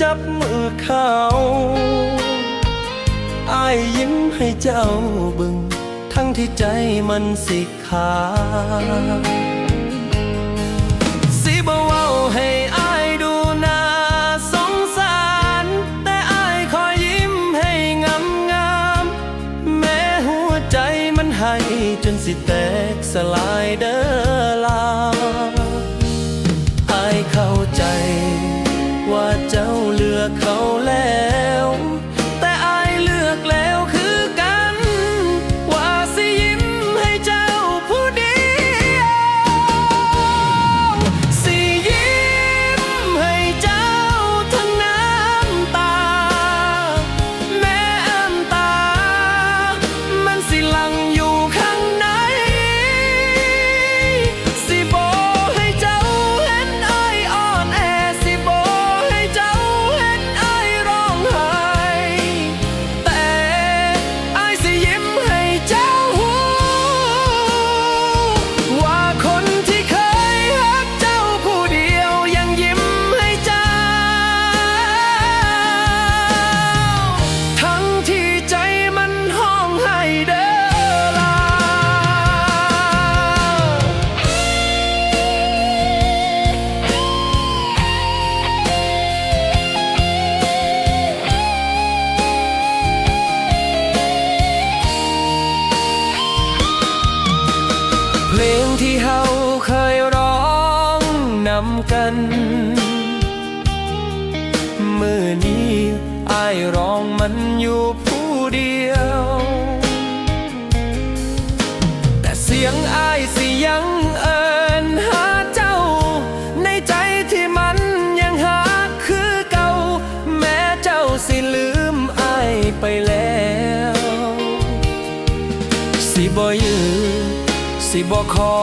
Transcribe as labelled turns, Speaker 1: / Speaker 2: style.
Speaker 1: จับมือเขาอายยิ้มให้เจ้าบึง ทั้งที่ใจมันสิขาสิบเว้าให้อายดูน่าสงสาร แต่อายคอยยิ้มให้งามงามแม้หัวใจมันให้จนสิแตกสลายเด้อลาอายเข้าใจำกัน มือนี้อายร้องมันอยู่ผู้เดียว แต่เสียงอายสิยังเอินหาเจ้า ในใจที่มันยังหาคือเก่า แม้เจ้าสิลืมอายไปแล้ว สิบ่ยืนสิบ่ขอ